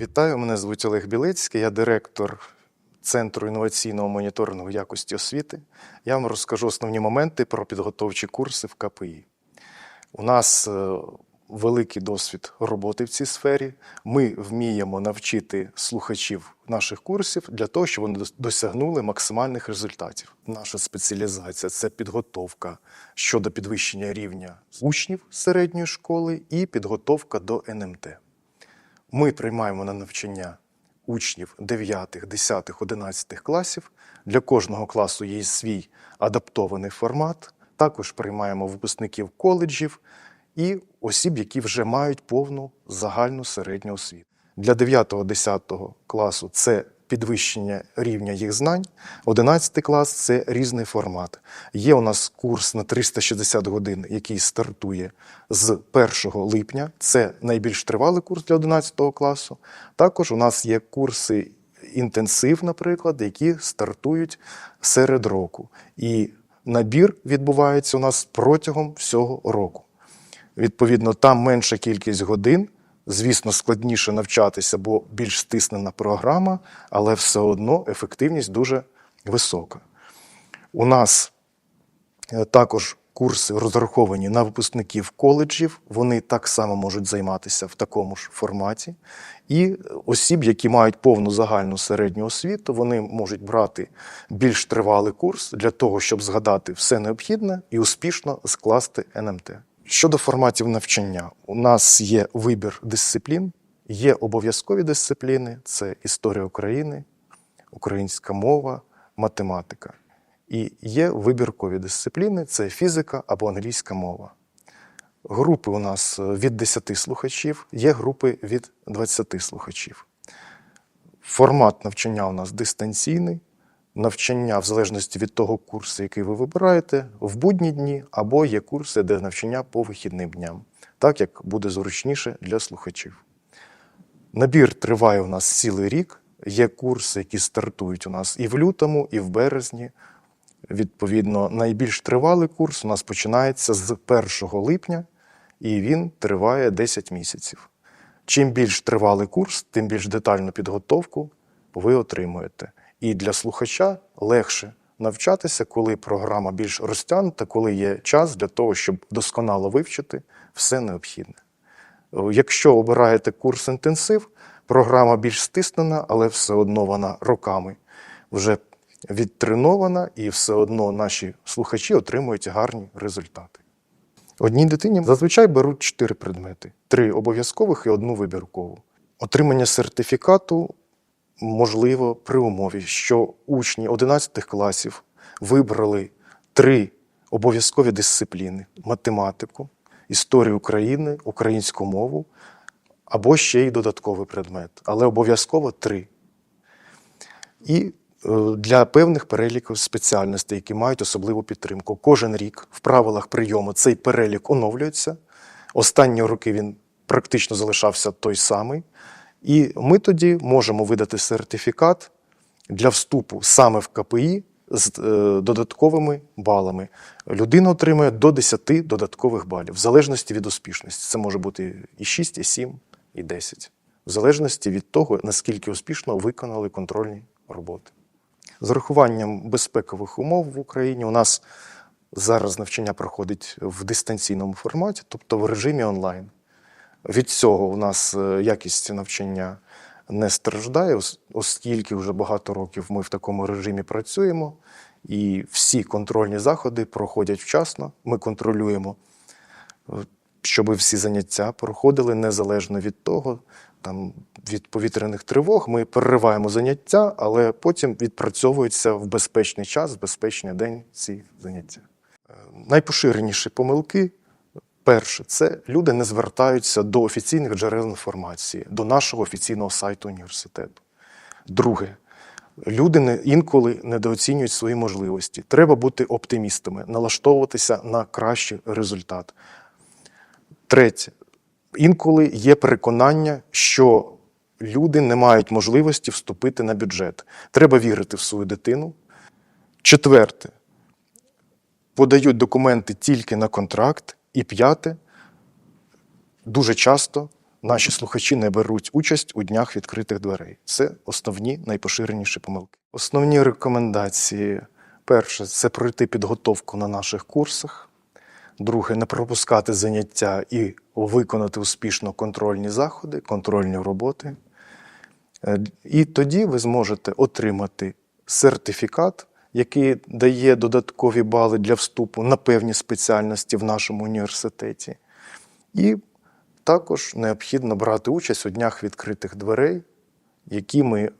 Вітаю, мене звуть Олег Білецький, я директор Центру інноваційного моніторингу якості освіти. Я вам розкажу основні моменти про підготовчі курси в КПІ. У нас е, великий досвід роботи в цій сфері. Ми вміємо навчити слухачів наших курсів для того, щоб вони досягнули максимальних результатів. Наша спеціалізація це підготовка щодо підвищення рівня учнів середньої школи і підготовка до НМТ. Ми приймаємо на навчання учнів 9, 10, 11 класів. Для кожного класу є свій адаптований формат. Також приймаємо випускників коледжів і осіб, які вже мають повну загальну середню освіту. Для 9-10 класу це підвищення рівня їх знань. 11 клас це різний формат. Є у нас курс на 360 годин, який стартує з 1 липня. Це найбільш тривалий курс для 11 класу. Також у нас є курси інтенсив, наприклад, які стартують серед року. І набір відбувається у нас протягом всього року. Відповідно, там менша кількість годин. Звісно, складніше навчатися, бо більш стиснена програма, але все одно ефективність дуже висока. У нас е, також курси розраховані на випускників коледжів. Вони так само можуть займатися в такому ж форматі. І осіб, які мають повну загальну середню освіту, вони можуть брати більш тривалий курс для того, щоб згадати все необхідне і успішно скласти НМТ. Щодо форматів навчання, у нас є вибір дисциплін, є обов'язкові дисципліни: це історія України, українська мова, математика. І є вибіркові дисципліни це фізика або англійська мова. Групи у нас е, від 10 слухачів, є групи від 20 слухачів. Формат навчання у нас дистанційний. Навчання в залежності від того курсу, який ви вибираєте, в будні дні, або є курси, де навчання по вихідним дням, так як буде зручніше для слухачів. Набір триває у нас цілий рік. Є курси, які стартують у нас і в лютому, і в березні. Відповідно, найбільш тривалий курс у нас починається з 1 липня, і він триває 10 місяців. Чим більш тривалий курс, тим більш детальну підготовку ви отримуєте. І для слухача легше навчатися, коли програма більш розтягнута, коли є час для того, щоб досконало вивчити все необхідне. Е, Якщо обираєте курс інтенсив, програма більш стиснена, але все одно вона роками вже відтренована, і все одно наші слухачі отримують гарні результати. Одній дитині зазвичай беруть чотири предмети: три обов'язкових і одну вибіркову. Отримання сертифікату можливо при умові, що учні 11 класів вибрали три обов'язкові дисципліни: математику, історію України, українську мову або ще й додатковий предмет, але обов'язково три. І е, для певних переліків спеціальностей, які мають особливу підтримку. Кожен рік в правилах прийому цей перелік оновлюється. Останні роки він практично залишався той самий. І ми тоді можемо видати сертифікат для вступу саме в КПІ з е, додатковими балами. Людина отримує до 10 додаткових балів, в залежності від успішності. Це може бути і 6, і 7, і 10, в залежності від того, наскільки успішно виконали контрольні роботи. З урахуванням безпекових умов в Україні у нас зараз навчання проходить в дистанційному форматі, тобто в режимі онлайн. Від цього у нас е, якість навчання не страждає, оскільки вже багато років ми в такому режимі працюємо, і всі контрольні заходи проходять вчасно. Ми контролюємо, е, щоб всі заняття проходили незалежно від того, там від повітряних тривог. Ми перериваємо заняття, але потім відпрацьовуються в безпечний час, в безпечний день ці заняття. Е, Найпоширеніші помилки Перше, це люди не звертаються до офіційних джерел інформації, до нашого офіційного сайту університету. Друге, люди не, інколи недооцінюють свої можливості. Треба бути оптимістами, налаштовуватися на кращий результат. Третє, інколи є переконання, що люди не мають можливості вступити на бюджет. Треба вірити в свою дитину. Четверте, подають документи тільки на контракт. І п'яте, дуже часто наші слухачі не беруть участь у днях відкритих дверей. Це основні найпоширеніші помилки. Основні рекомендації: перше це пройти підготовку на наших курсах. Друге, не пропускати заняття і виконати успішно контрольні заходи, контрольні роботи. Е, І тоді ви зможете отримати сертифікат, який дає додаткові бали для вступу на певні спеціальності в нашому університеті. І також необхідно брати участь у днях відкритих дверей, які ми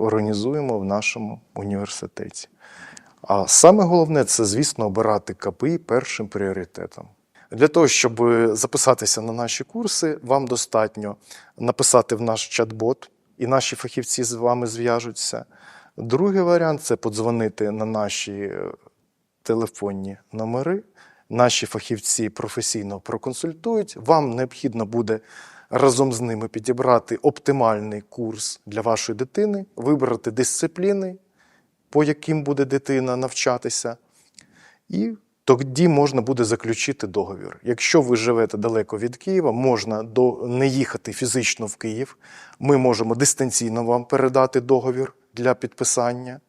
організуємо в нашому університеті. А саме головне це, звісно, обирати КПІ першим пріоритетом. Для того, щоб записатися на наші курси, вам достатньо написати в наш чат-бот, і наші фахівці з вами зв'яжуться. Другий варіант це подзвонити на наші е, телефонні номери. Наші фахівці професійно проконсультують. Вам необхідно буде разом з ними підібрати оптимальний курс для вашої дитини, вибрати дисципліни, по яким буде дитина навчатися, і тоді можна буде заключити договір. Якщо ви живете далеко від Києва, можна до, не їхати фізично в Київ. Ми можемо дистанційно вам передати договір для підписання.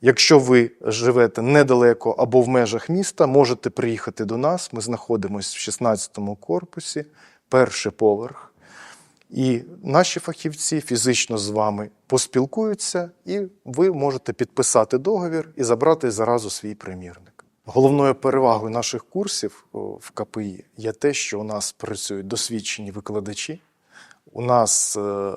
Якщо ви живете недалеко або в межах міста, можете приїхати до нас. Ми знаходимося в 16-му корпусі, перший поверх. І наші фахівці фізично з вами поспілкуються, і ви можете підписати договір і забрати заразу свій примірник. Головною перевагою наших курсів в КПІ є те, що у нас працюють досвідчені викладачі, у нас е,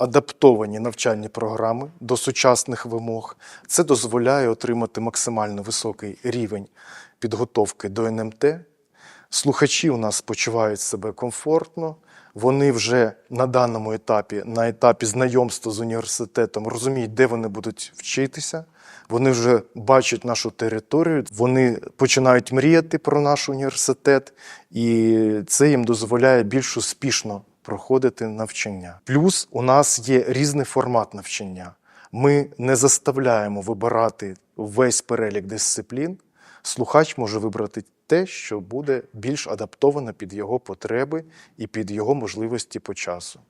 адаптовані навчальні програми до сучасних вимог. Це дозволяє отримати максимально високий рівень підготовки до НМТ. Слухачі у нас почувають себе комфортно. Вони вже на даному етапі, на етапі знайомства з університетом, розуміють, де вони будуть вчитися. Вони вже бачать нашу територію, вони починають мріяти про наш університет, і це їм дозволяє більш успішно проходити навчання. Плюс у нас є різний формат навчання. Ми не заставляємо вибирати весь перелік дисциплін. Слухач може вибрати те, що буде більш адаптовано під його потреби і під його можливості по часу.